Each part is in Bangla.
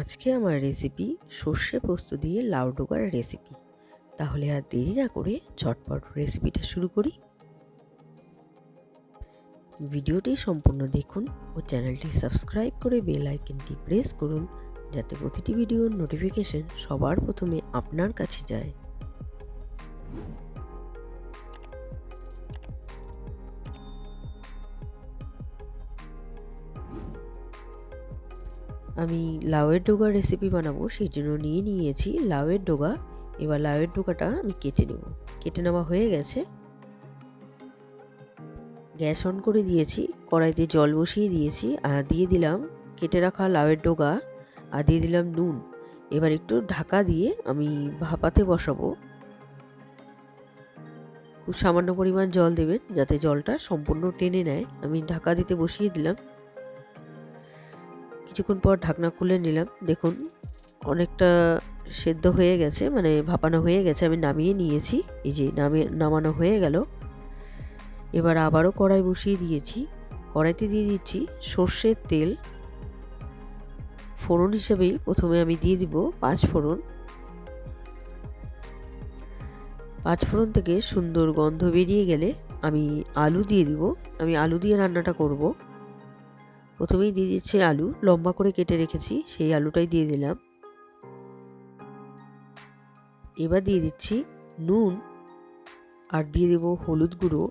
আজকে আমার রেসিপি সর্ষে পোস্ত দিয়ে লাউ ডোকার রেসিপি তাহলে আর দেরি না করে ঝটপট রেসিপিটা শুরু করি। ভিডিওটি সম্পূর্ণ দেখুন ও চ্যানেলটি সাবস্ক্রাইব করে বেল আইকনটি প্রেস করুন, যাতে প্রতিটি ভিডিওর নোটিফিকেশন সবার প্রথমে আপনার কাছে যায়। আমি লাউয়ের ডোগা রেসিপি বানাবো, সেই জন্য নিয়ে নিয়েছি লাউয়ের ডোগা। এবার লাউয়ের ডোগাটা আমি কেটে নেব। কেটে নেওয়া হয়ে গেছে। গ্যাস অন করে দিয়েছি, কড়াইতে জল বসিয়ে দিয়েছি, আর দিয়ে দিলাম কেটে রাখা লাউয়ের ডোগা, আর দিয়ে দিলাম নুন। এবার একটু ঢাকা দিয়ে আমি ভাপাতে বসাবো। খুব সামান্য পরিমাণ জল দেবেন, যাতে জলটা সম্পূর্ণ টেনে নেয়। আমি ঢাকা দিতে বসিয়ে দিলাম। কিছুক্ষণ পর ঢাকনা খুলে নিলাম। দেখুন, অনেকটা সেদ্ধ হয়ে গেছে মানে ভাপানো হয়ে গেছে। আমি নামিয়ে নিয়েছি। এই যে নামিয়ে, নামানো হয়ে গেল। এবার আবারও কড়াই বসিয়ে দিয়েছি। কড়াইতে দিয়ে দিচ্ছি সর্ষের তেল। ফোড়ন হিসেবেই প্রথমে আমি দিয়ে দিব পাঁচ ফোড়ন। পাঁচ ফোড়ন থেকে সুন্দর গন্ধ বেরিয়ে গেলে আমি আলু দিয়ে দিব। আমি আলু দিয়ে রান্নাটা করব। প্রথমেই দিয়ে দিচ্ছি আলু, লম্বা করে কেটে রেখেছি, সেই আলুটাই দিয়ে দিলাম। এবার দিয়ে দিচ্ছি নুন আর দিয়ে দেব হলুদ গুঁড়ো।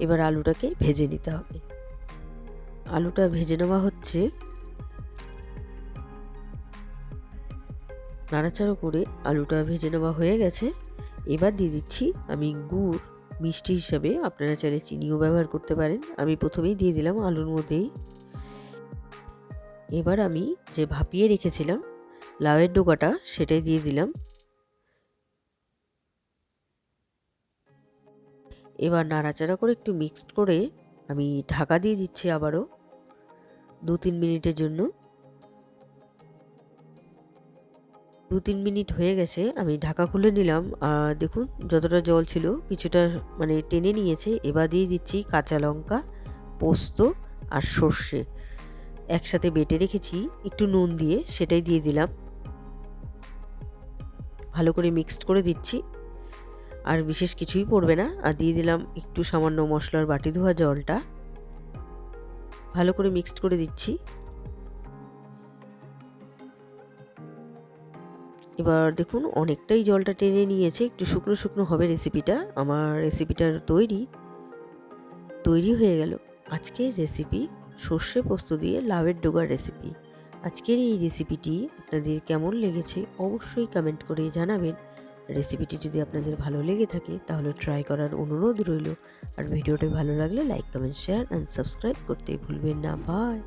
এবার আলুটাকে ভেজে নিতে হবে। আলুটা ভেজে নেওয়া হচ্ছে। নাড়াচাড়া করে আলুটা ভেজে নেওয়া হয়ে গেছে। এবার দিয়ে দিচ্ছি আমি গুড়, মিষ্টি হিসাবে। আপনারা চাইলে চিনিও ব্যবহার করতে পারেন। আমি প্রথমেই দিয়ে দিলাম আলুর মধ্যেই। এবার আমি যে ভাপিয়ে রেখেছিলাম, লাউয়ের ডোকাটা সেটাই দিয়ে দিলাম। এবার নাড়াচাড়া করে একটু মিক্সড করে আমি ঢাকা দিয়ে দিচ্ছি আবারও দু তিন মিনিটের জন্য। দু তিন মিনিট হয়ে গেছে, আমি ঢাকা খুলে নিলাম। আর দেখুন যতটা জল ছিল কিছুটা মানে টেনে নিয়েছে। এবার দিয়ে দিচ্ছি কাঁচা লঙ্কা, পোস্ত আর সর্ষে। একসাথে বেটে রেখেছি, একটু নুন দিয়ে সেটাই দিয়ে দিলাম। ভালো করে মিক্সড করে দিচ্ছি। আর বিশেষ কিছুই পড়বে না। আর দিয়ে দিলাম একটু সামান্য মশলার বাটি ধোয়া জলটা। ভালো করে মিক্সড করে দিচ্ছি। এবার দেখুন, অনেকটাই জলটা টেনে নিয়েছে। একটু শুকনো শুকনো হবে রেসিপিটা। আমার রেসিপিটার তৈরি তৈরি হয়ে গেল। আজকের রেসিপি সর্ষে পোস্ত দিয়ে লাভের ডোগার রেসিপি আজকের এই রেসিপিটি আপনাদের কেমন লেগেছে অবশ্যই কমেন্ট করে জানাবেন। রেসিপিটি যদি আপনাদের ভালো লেগে থাকে, তাহলে ট্রাই করার অনুরোধ রইল। আর ভিডিওটি ভালো লাগলে like comment share and subscribe করতে ভুলবেন না। বাই